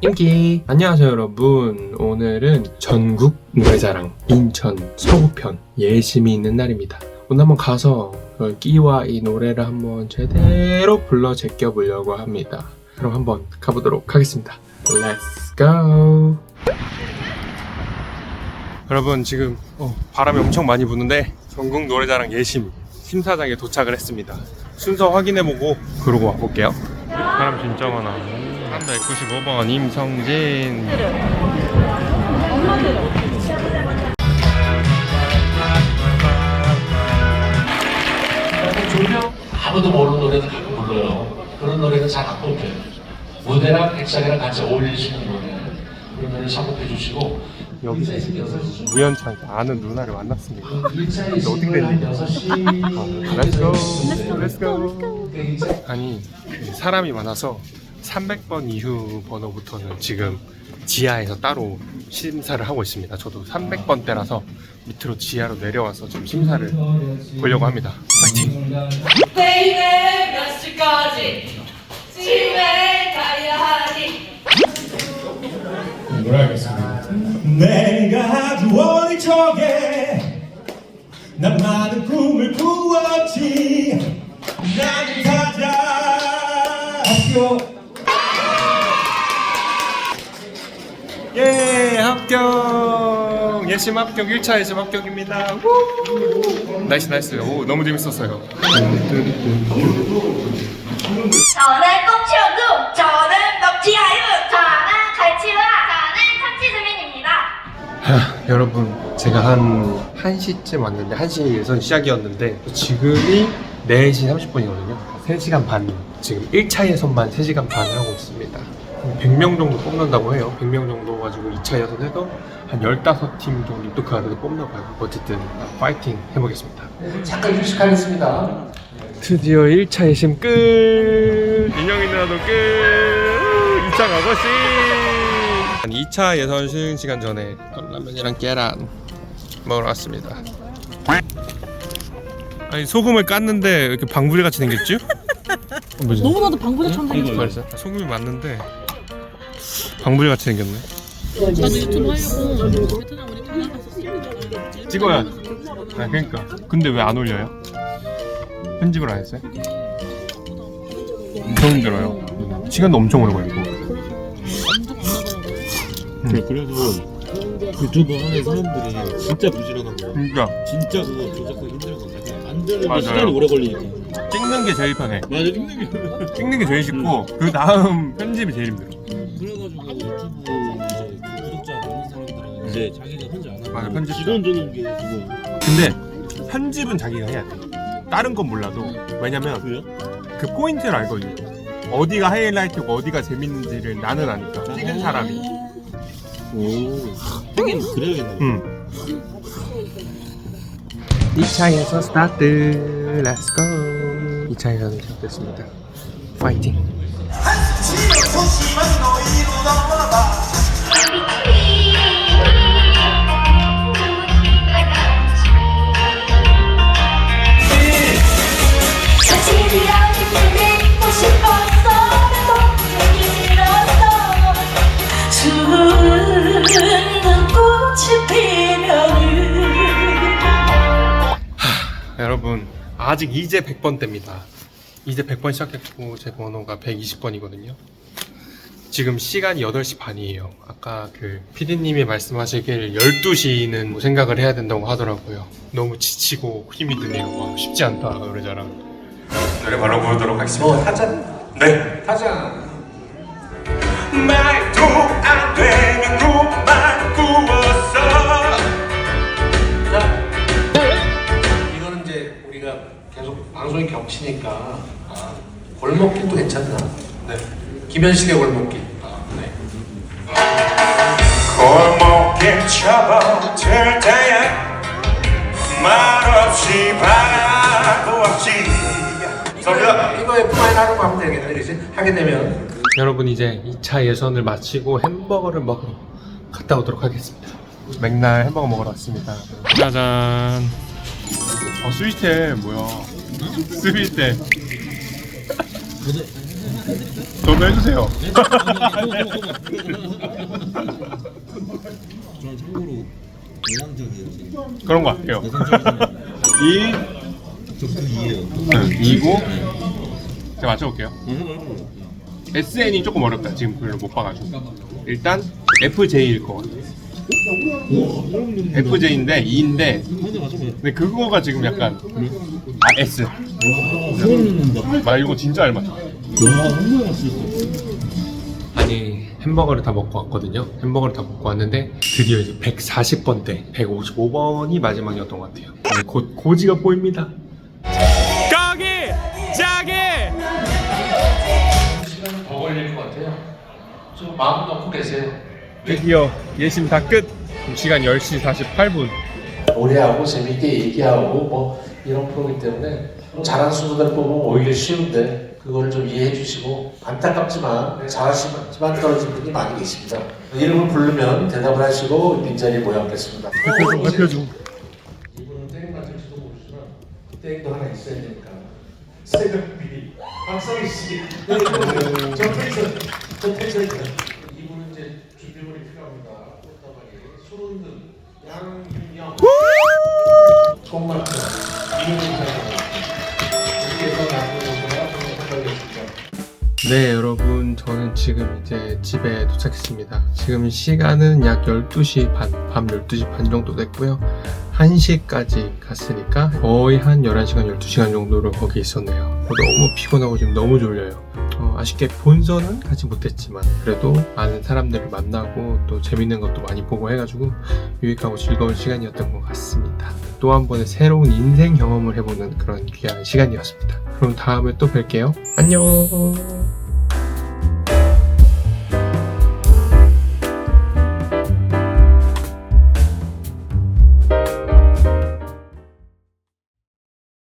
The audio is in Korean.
인기 안녕하세요 여러분. 오늘은 전국 노래자랑 인천 서구편 예심이 있는 날입니다. 오늘 한번 가서 그 끼와 이 노래를 한번 제대로 불러 제껴 보려고 합니다. 그럼 한번 가보도록 하겠습니다. Let's go. 여러분 지금 어, 바람이 엄청 많이 부는데 전국 노래자랑 예심 심사장에 도착을 했습니다. 순서 확인해보고 그러고 와볼게요. 사람 진짜 많아 395번 임성진 졸려 아무도 모르는 노래를 가끔 불러요. 그런 노래는 잘안 뽑혀요. 무대랑 백상이랑 같이 어울릴 수 있는 노래. 그런 노래를 선곡해 주시고 여기서 우연찮게 아는 누나를 만났습니다 일차에 어떻게 됐니? 6시 Let's go Let's go 아니 그 사람이 많아서 300번 이후 번호부터는 지금 지하에서 따로 심사를 하고 있습니다. 저도 300번대라서 밑으로 지하로 내려와서 지금 심사를 보려고 합니다. 파이팅! 내일은 몇 시까지? 집에 가야 하니. 내가 아주 어릴 적에 난 많은 꿈을 꾸었지. 나는 가자 학교 예심 합격 1차 예심 합격입니다. 우! 나이스 나이스. 오 너무 재밌었어요. 저는 꽁치원두 저는 넉지하유 저는 갈치와 저는 참치수민입니다. 하, 여러분 제가 한 1시쯤 왔는데 1시 예선 시작이었는데 지금이 4시 30분이거든요. 3시간 반 지금 1차 예선만 3시간 반 하고 있습니다 100명 정도 뽑는다고 해요. 100명 정도 가지고 2차 예선해도 한 15팀 정도 또그 안에서 뽑나 봐요. 어쨌든 파이팅 해보겠습니다. 잠깐 휴식하겠습니다. 드디어 1차 예심 끝! 인형이 누나도 끝! 2차 가고씨 2차 예선 쉬는 시간 전에 컵라면이랑 계란 먹으러 왔습니다. 아니 소금을 깠는데 이렇게 방부리 같이 생겼지? 너무나도 방부제처럼 생겼어. 소금이 맞는데 방부리 같이 생겼네 나도 유튜브 하려고 베트남 우리 강남 가서 찍었잖아. 찍어야 아 그러니까 근데 왜 안 올려요? 편집을 안 했어요? 엄청 힘들어요 시간도 엄청 오래 걸리고 네, 그래서 유튜브 하는 사람들이 진짜 부지런한 거야. 그러니까 진짜 그거 조작하기 힘든 건데 안 되는데 맞아요. 시간이 오래 걸리니까. 찍는 게 제일 편해 맞아 힘든 게. 찍는 게 제일 쉽고 그 다음 편집이 제일 힘들어 그래가지고 유튜브 이제 구독자 많은 사람들은 이제 자기가 혼자 안 하고 맞아, 편집자. 직원 주는 게 지금 근데 편집은 자기가 해야 돼. 다른 건 몰라도. 왜냐면 그래요? 그 포인트를 알거든요. 어디가 하이라이트고 어디가 재밌는지를 나는 아니까. 찍은 사람이. 오. 하긴 그래야겠네. 응 2차에서 스타트. 렛츠고 2차에서는 시작됐습니다. 파이팅 여러분 아직 이제 100번 대입니다. 이제 100번 시작했고 제 번호가 120번이거든요. 지금 시간이 8시 반이에요. 아까 그 PD님이 말씀하시길 12시는 뭐 생각을 해야 된다고 하더라고요. 너무 지치고 힘이 드네요. 와, 쉽지 않다 노래자랑. 노래 바로 부르도록 하겠습니다. 뭐 타자? 네. 타자. 겹치니까 아, 골목길도 괜찮나? 네. 김현식의 골목길. 아, 네. 골목길 접어들 때야 말없이 바보 없이 이거 이거 F9 하고 하면 되겠네. 그지? 하게 되면 여러분 이제 2차 예선을 마치고 햄버거를 먹으러 갔다 오도록 하겠습니다 맥날 햄버거 먹으러 왔습니다 짜잔 어 스위트해 뭐야 스위트해 저도 해주세요. 저는 참고로 외향적이에요. 그런 것 같아요. 내성적이잖아요. 2, 저그 2예요. 2고 제가 맞춰볼게요. 해봐. SN이 조금 어렵다. 지금 별로 못 봐가지고. 일단 FJ일 것 같아요. FJ인데 2인데 한대 맞춰봐. 근데 그거가 지금 약간 아 S. 소름 돋는다. 나 이거 진짜 잘 맞춰. 와, 한 번에 맞출 수 있어. 아니 햄버거를 다 먹고 왔거든요. 햄버거를 다 먹고 왔는데 드디어 이제 140번 대, 155번이 마지막이었던 것 같아요. 네, 곧 고지가 보입니다. 자기. 시간은 더 걸릴 것 같아요. 좀 마음 놓고 계세요. 드디어 예심 다 끝. 지금 시간 10시 48분. 노래하고 재밌게 얘기하고 뭐 이런 프로그램 때문에 잘하는 순서대로 뽑으면 오히려 쉬운데 그거를 좀 이해해 주시고 안타깝지만 잘하시지만 떨어진 분이 많이 계십니다. 이름을 부르면 대답을 하시고 빈자리에 모여있겠습니다. 발표 좀 발표 좀. 이분은 땡 맞을지도 모르지만 땡도 하나 있어야 되니까. 새벽 비리. 박성희 씨. 네, 저 텐션 저 텐션 이분은 이제 준비물이 필요합니다. 꽃다발이 손은등 네 여러분. 저는 지금 이제 집에 도착했습니다. 지금 시간은 약 12시 반, 밤 12시 반 정도 됐고요. 1시까지 갔으니까 거의 한 11시간 12시간 정도를 거기 있었네요. 너무 피곤하고 지금 너무 졸려요. 어, 아쉽게 본선은 가지 못했지만 그래도 많은 사람들을 만나고 또 재밌는 것도 많이 보고 해가지고 유익하고 즐거운 시간이었던 것 같습니다. 또 한 번의 새로운 인생 경험을 해보는 그런 귀한 시간이었습니다. 그럼 다음에 또 뵐게요. 안녕